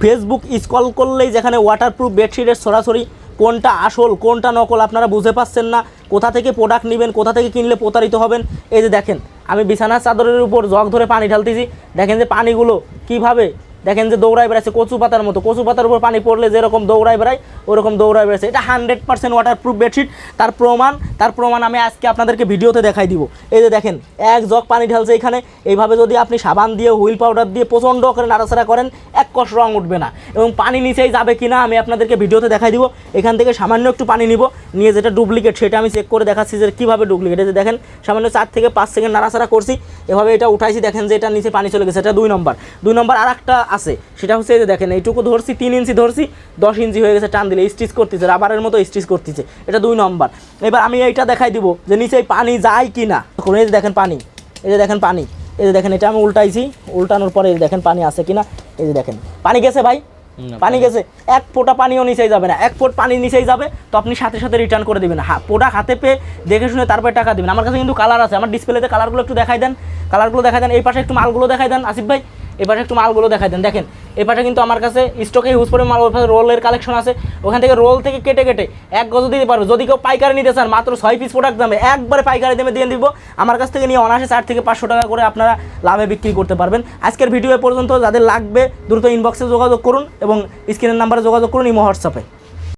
Facebook scroll করলেই যেখানে waterproof বেডশিটের সরাসরি কোনটা আসল, কোনটা নকল আপনারা বুঝে পাচ্ছেন না। কোথা থেকে প্রোডাক্ট নেবেন, কোথা থেকে কিনলে প্রতারিত হবেন। এই যে দেখেন, আমি বিছানার চাদরের উপর জগ ধরে পানি ঢালতেছি। দেখেন যে পানিগুলো কীভাবে দেখেন যে দৌড়ায় বেড়াচ্ছে কচু পাতার মতো। কচু পাতার উপর পানি পড়লে যেরকম দৌড়ায় বেড়ায়, ওরকম দৌড়ায় বেড়াচ্ছে এটা হান্ড্রেড পার্সেন্ট ওয়াটারপ্রুফ বেডশিট তার প্রমাণ তার প্রমাণ আমি আজকে আপনাদেরকে ভিডিওতে দেখাই দিব। এই যে দেখেন, এক জগ পানি ঢালছে এখানে। এইভাবে যদি আপনি সাবান দিয়ে, হুইল পাউডার দিয়ে প্রচণ্ড করে নাড়াচাড়া করেন, এক কষ রং উঠবে না। এবং পানি নিচেই যাবে কি না আমি আপনাদেরকে ভিডিওতে দেখাই দিব। এখান থেকে সামান্য একটু পানি নিব। নিয়ে যেটা ডুপ্লিকেট সেটা আমি চেক করে দেখাচ্ছি যে কীভাবে ডুপ্লিকেট যে দেখেন, সামান্য চার থেকে পাঁচ সেকেন্ড নাড়াচাড়া করছি। এভাবে এটা উঠাইছি, দেখেন যে এটা নিচে পানি চলে গেছে। এটা দুই নম্বর দুই নম্বর আর একটা আছে। সেটা হচ্ছে এই যে দেখেন এইটুকু ধরছি তিন ইঞ্চি ধরছি দশ ইঞ্চি হয়ে গেছে টান দিলে স্টিচ করতেছে রাবারের মতো স্টিচ করতেছে। এটা দুই নম্বর এবার আমি এইটা দেখাই দিব যে নিচে পানি যায় কি না এই যে দেখেন পানি এই যে দেখেন পানি এই যে দেখেন এটা আমি উল্টাইছি উল্টানোর পরে এই দেখেন পানি আছে কিনা এই যে দেখেন। পানি গেছে ভাই? পানি গেছে। এক ফোঁটা পানিও নিচেই যাবে না। এক ফুট পানি নিচেই যাবে তো আপনি সাথে সাথে রিটার্ন করে দেবেন। হা প্রোডাক্ট হাতে পেয়ে দেখে শুনে তারপরে টাকা দেবেন। আমার কাছে কিন্তু কালার আছে। আমার ডিসপ্লেতে কালারগুলো একটু দেখাই দেন। কালারগুলো দেখাই দেন। এই পাশে একটু মালগুলো দেখাই দেন। আসিফ ভাই পাশে একটু মালগুলো দেখাই দেন। দেখেন এবারে কিন্তু আমার কাছে স্টকে ইউজ করে মাল ওখানে রোলের কালেকশন আছে। ওখান থেকে রোল থেকে কেটে কেটে এক গজ দিতে পারবে। যদি কেউ পাইকারি নিতে চান, মাত্র ছয় পিস প্রোডাক্ট দামে একবারে পাইকারি দামে দিয়ে দিব। আমার কাছ থেকে নিয়ে অনায়াসে চার থেকে পাঁচশো টাকা করে আপনারা লাভে বিক্রি করতে পারবেন। আজকের ভিডিও পর্যন্ত, যাদের লাগবে, দ্রুত ইনবক্সে যোগাযোগ করুন এবং স্ক্রিনের নাম্বারে যোগাযোগ করুন, ইমো হোয়াটসঅ্যাপে